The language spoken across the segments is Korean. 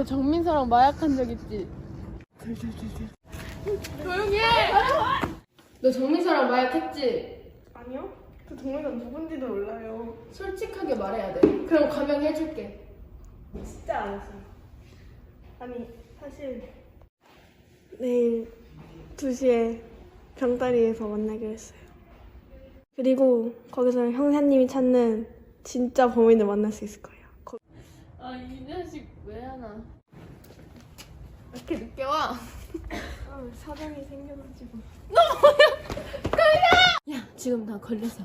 너 정민서랑 마약한 적 있지? 조용히 해! 너 정민서랑 마약했지? 아니요? 저 정말 누군지도 몰라요. 솔직하게 말해야 돼. 그럼 감형해줄게. 진짜 안 했어요. 아니, 사실 내일 2시에 병다리에서 만나기로 했어요. 그리고 거기서 형사님이 찾는 진짜 범인을 만날 수 있을 거예요. 거- 아, 이 자식 왜 하나? 왜 이렇게 늦게 와? 아, 사정이 생겨가지고. 야, 지금 나 걸렸어.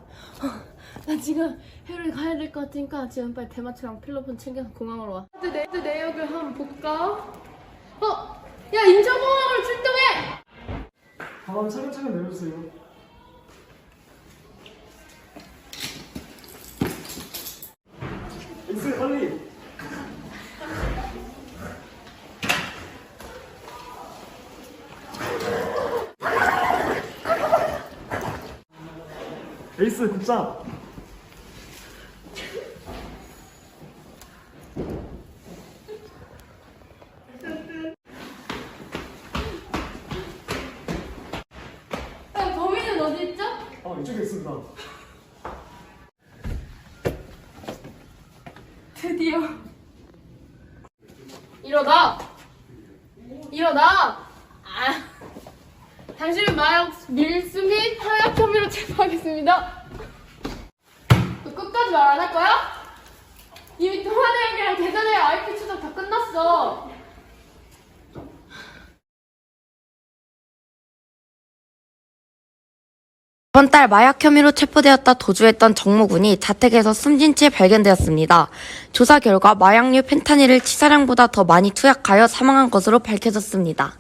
나 지금 해외를 가야 될 것 같으니까 지금 빨리 대마초랑 필로폰 챙겨서 공항으로 와. 내, 내 내역을 한번 볼까? 어? 야, 인천공항으로 출동해! 아, 차근차근 내려주세요. 에이스 빨리. 에이스. 야, 범인은 어디 있죠? 아 이쪽에 있습니다. 드디어. 일어나! 일어나! 아. 당신을 마약 밀수 하겠습니다. 너 끝까지 말 안 할 거야? 이미 통화내역이랑 계좌내역 IP 추적 다 끝났어. 이번 달 마약 혐의로 체포되었다 도주했던 정모군이 자택에서 숨진 채 발견되었습니다. 조사 결과 마약류 펜타닐을 치사량보다 더 많이 투약하여 사망한 것으로 밝혀졌습니다.